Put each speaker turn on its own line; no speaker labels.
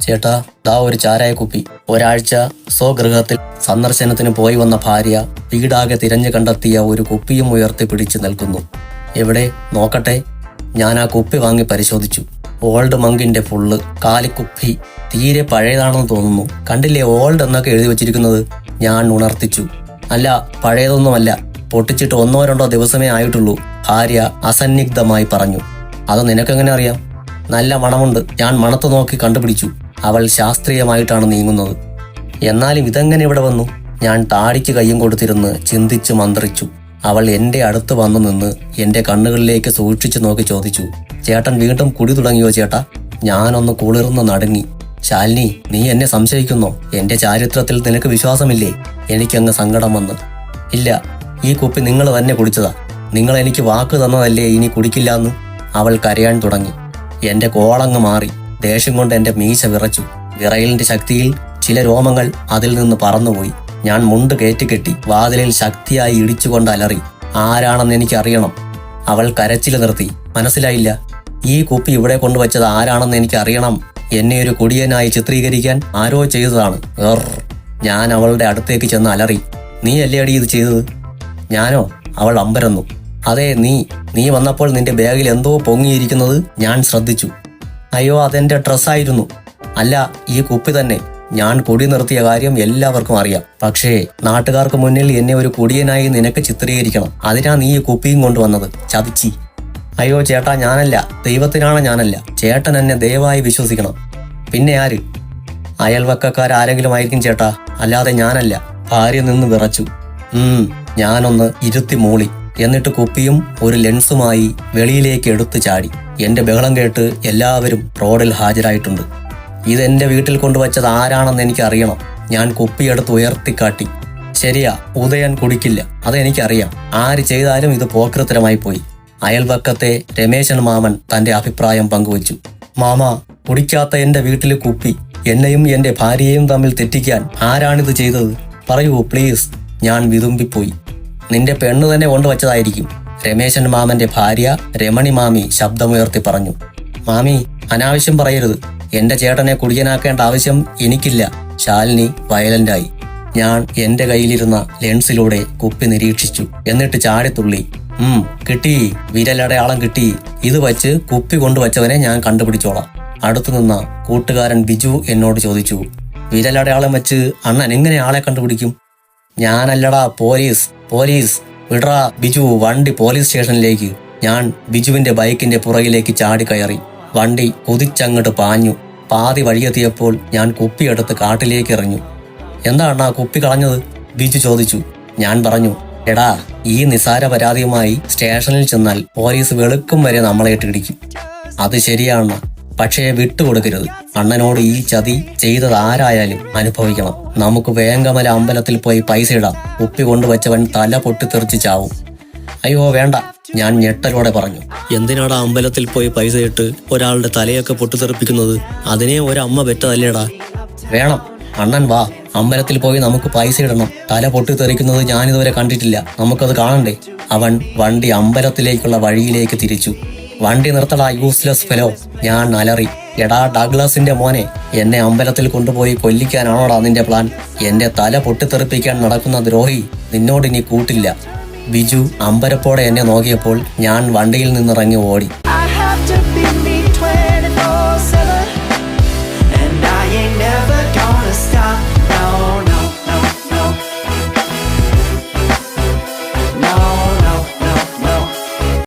ചേട്ടാ ദാ ഒരു ചാരായ കുപ്പി. ഒരാഴ്ച സ്വഗൃഹത്തിൽ സന്ദർശനത്തിന് പോയി വന്ന ഭാര്യ വീടാകെ തിരഞ്ഞു കണ്ടെത്തിയ ഒരു കുപ്പിയും ഉയർത്തി പിടിച്ചു നിൽക്കുന്നു. എവിടെ? നോക്കട്ടെ. ഞാൻ ആ കുപ്പി വാങ്ങി പരിശോധിച്ചു. ഓൾഡ് മങ്കിന്റെ ഫുള്ള് കാലിക്കുപ്പി തീരെ പഴയതാണെന്ന് തോന്നുന്നു. കണ്ടില്ലേ ഓൾഡ് എന്നൊക്കെ എഴുതി വെച്ചിരിക്കുന്നത്? ഞാൻ ഉണർത്തിച്ചു. അല്ല പഴയതൊന്നുമല്ല. പൊട്ടിച്ചിട്ട് ഒന്നോ രണ്ടോ ദിവസമേ ആയിട്ടുള്ളൂ ഭാര്യ അസന്നിഗ്ധമായി പറഞ്ഞു. അത് നിനക്കെങ്ങനെ അറിയാം? നല്ല മണമുണ്ട്. ഞാൻ മണത്ത് നോക്കി കണ്ടുപിടിച്ചു. അവൾ ശാസ്ത്രീയമായിട്ടാണ് നീങ്ങുന്നത്. എന്നാലും ഇതെങ്ങനെ ഇവിടെ വന്നു? ഞാൻ താടിക്ക് കയ്യും കൊടുത്തിരുന്ന് ചിന്തിച്ചു മന്ത്രിച്ചു. അവൾ എന്റെ അടുത്ത് വന്നു നിന്ന് എന്റെ കണ്ണുകളിലേക്ക് സൂക്ഷിച്ചു നോക്കി ചോദിച്ചു ചേട്ടൻ വീണ്ടും കുടി തുടങ്ങിയോ ചേട്ടാ? ഞാനൊന്ന് കുളിർന്ന് നടുങ്ങി. ശാലിനി നീ എന്നെ സംശയിക്കുന്നോ? എന്റെ ചാരിത്രത്തിൽ നിനക്ക് വിശ്വാസമില്ലേ? എനിക്കങ്ങ് സങ്കടം വന്ന്. ഇല്ല ഈ കുപ്പി നിങ്ങൾ തന്നെ കുടിച്ചതാ. നിങ്ങൾ എനിക്ക് വാക്ക് തന്നതല്ലേ ഇനി കുടിക്കില്ലാന്ന്? അവൾ കരയാൻ തുടങ്ങി. എന്റെ കോളങ്ങ് മാറി. ദേഷ്യം കൊണ്ട് എന്റെ മീശ വിറച്ചു. വിറയലിന്റെ ശക്തിയിൽ ചില രോമങ്ങൾ അതിൽ നിന്ന് പറന്നുപോയി. ഞാൻ മുണ്ട് കയറ്റിക്കെട്ടി വാതിലിൽ ശക്തിയായി ഇടിച്ചുകൊണ്ട് അലറി ആരാണെന്ന് എനിക്ക് അറിയണം അവൾ കരച്ചിൽ നിർത്തി മനസ്സിലായില്ല ഈ കുപ്പി ഇവിടെ കൊണ്ടുവച്ചത് ആരാണെന്ന് എനിക്ക് അറിയണം എന്നെ ഒരു കുടിയനായി ചിത്രീകരിക്കാൻ ആരോ ചെയ്തതാണ്. ഞാൻ അവളുടെ അടുത്തേക്ക് ചെന്ന് അലറി നീ അല്ലേ അടി ഇത് ചെയ്തത്? ഞാനോ? അവൾ അമ്പരന്നു അതെ നീ നീ വന്നപ്പോൾ നിന്റെ ബാഗിൽ എന്തോ പൊങ്ങിയിരിക്കുന്നത് ഞാൻ ശ്രദ്ധിച്ചു. അയ്യോ അതെന്റെ ഡ്രസ്സായിരുന്നു. അല്ല ഈ കുപ്പി തന്നെ. ഞാൻ കൊടി നിർത്തിയ കാര്യം എല്ലാവർക്കും അറിയാം. പക്ഷേ നാട്ടുകാർക്ക് മുന്നിൽ എന്നെ ഒരു കൊടിയനായി നിനക്ക് ചിത്രീകരിക്കണം. അതിനാ നീ ഈ കുപ്പിയും കൊണ്ടുവന്നത്. ചതിച്ചി. അയ്യോ ചേട്ടാ ഞാനല്ല. ദൈവത്തിനാണ് ഞാനല്ല. ചേട്ടൻ എന്നെ ദയവായി വിശ്വസിക്കണം. പിന്നെ ആര്? അയൽവക്കക്കാരാരെങ്കിലും ആയിരിക്കും ചേട്ടാ. അല്ലാതെ ഞാനല്ല. ഭാര്യ നിന്ന് വിറച്ചു. ഉം ഞാനൊന്ന് ഇരുത്തി മൂളി. എന്നിട്ട് കുപ്പിയും ഒരു ലെൻസുമായി വെളിയിലേക്ക് എടുത്തു ചാടി. എന്റെ ബഹളം കേട്ട് എല്ലാവരും റോഡിൽ ഹാജരായിട്ടുണ്ട്. ഇതെന്റെ വീട്ടിൽ കൊണ്ടുവച്ചത് ആരാണെന്ന് എനിക്ക് അറിയണം ഞാൻ കുപ്പിയെടുത്ത് ഉയർത്തിക്കാട്ടി. ശരിയാ ഉദയൻ കുടിക്കില്ല. അതെനിക്കറിയാം ആര് ചെയ്താലും ഇത് പോക്രത്തരമായി പോയി. അയൽവക്കത്തെ രമേശൻ മാമൻ തന്റെ അഭിപ്രായം പങ്കുവച്ചു. മാമ കുടിക്കാത്ത എന്റെ വീട്ടിലെ കുപ്പി. എന്നെയും എന്റെ ഭാര്യയെയും തമ്മിൽ തെറ്റിക്കാൻ ആരാണിത് ചെയ്തത്? പറയൂ പ്ലീസ്. ഞാൻ വിതുമ്പിപ്പോയി. നിന്റെ പെണ്ണ് തന്നെ കൊണ്ടുവച്ചതായിരിക്കും രമേശൻ മാമന്റെ ഭാര്യ രമണി മാമി ശബ്ദമുയർത്തി പറഞ്ഞു. മാമി അനാവശ്യം പറയരുത്. എന്റെ ചേട്ടനെ കുടിയനാക്കേണ്ട ആവശ്യം എനിക്കില്ല. ശാലിനി വയലന്റായി. ഞാൻ എന്റെ കയ്യിലിരുന്ന ലെൻസിലൂടെ കുപ്പി നിരീക്ഷിച്ചു. എന്നിട്ട് ചാടിത്തുള്ളി. ഉം കിട്ടി. വിരലടയാളം കിട്ടി. ഇത് വച്ച് കുപ്പി കൊണ്ടുവച്ചവനെ ഞാൻ കണ്ടുപിടിച്ചോളാം. അടുത്തു നിന്ന കൂട്ടുകാരൻ ബിജു എന്നോട് ചോദിച്ചു. വിരലടയാളം വെച്ച് അണ്ണൻ എങ്ങനെ ആളെ കണ്ടുപിടിക്കും? ഞാനല്ലടാ പോലീസ് പോലീസ്. വിടറാ ബിജു വണ്ടി പോലീസ് സ്റ്റേഷനിലേക്ക്. ഞാൻ ബിജുവിന്റെ ബൈക്കിന്റെ പുറകിലേക്ക് കയറി. വണ്ടി കുതിച്ചങ്ങോട്ട് പാഞ്ഞു. പാതി വഴിയെത്തിയപ്പോൾ ഞാൻ കുപ്പിയെടുത്ത് കാട്ടിലേക്ക് എറിഞ്ഞു. എന്താണ് ആ കുപ്പി കളഞ്ഞത്? ബിജു ചോദിച്ചു. ഞാൻ പറഞ്ഞു എടാ ഈ നിസാര പരാതിയുമായി സ്റ്റേഷനിൽ ചെന്നാൽ പോലീസ് വെളുക്കും വരെ നമ്മളെ ഇട്ടിടിക്കും അത് ശരിയാണ്? പക്ഷേ വിട്ടുകൊടുക്കരുത്. അണ്ണനോട് ഈ ചതി ചെയ്തത് ആരായാലും അനുഭവിക്കണം. നമുക്ക് വേങ്കമല അമ്പലത്തിൽ പോയി പൈസ ഇടാം. ഉപ്പി കൊണ്ടുവച്ചവൻ തല പൊട്ടിത്തെറിച്ച് ചാവും. അയ്യോ വേണ്ട. ഞാൻ ഞെട്ടലോടെ പറഞ്ഞു. എന്തിനാടാ അമ്പലത്തിൽ പോയി പൈസ ഇട്ട് ഒരാളുടെ തലയൊക്കെ പൊട്ടിത്തെറിപ്പിക്കുന്നത്? അതിനെ ഒരമ്മ പെറ്റതല്ലേടാ? വേണം. അണ്ണൻ വാ. അമ്പലത്തിൽ പോയി നമുക്ക് പൈസ ഇടണം. തല പൊട്ടിത്തെറിക്കുന്നത് ഞാനിതുവരെ കണ്ടിട്ടില്ല. നമുക്കത് കാണണ്ടേ? അവൻ വണ്ടി അമ്പലത്തിലേക്കുള്ള വഴിയിലേക്ക് തിരിച്ചു. വണ്ടി നിർത്തടാ യൂസ്ലെസ് ഫെലോ ഞാൻ അലറി. എടാ ഡഗ്ലസിന്റെ മോനെ എന്നെ അമ്പലത്തിൽ കൊണ്ടുപോയി കൊല്ലിക്കാനാണോടാ നിന്റെ പ്ലാൻ എന്റെ തല പൊട്ടിത്തെറിപ്പിക്കാൻ നടക്കുന്ന ദ്രോഹി നിന്നോട് ഇനി കൂട്ടില്ല. ബിജു അമ്പരപ്പോടെ എന്നെ നോക്കിയപ്പോൾ ഞാൻ വണ്ടിയിൽ നിന്നിറങ്ങി ഓടി.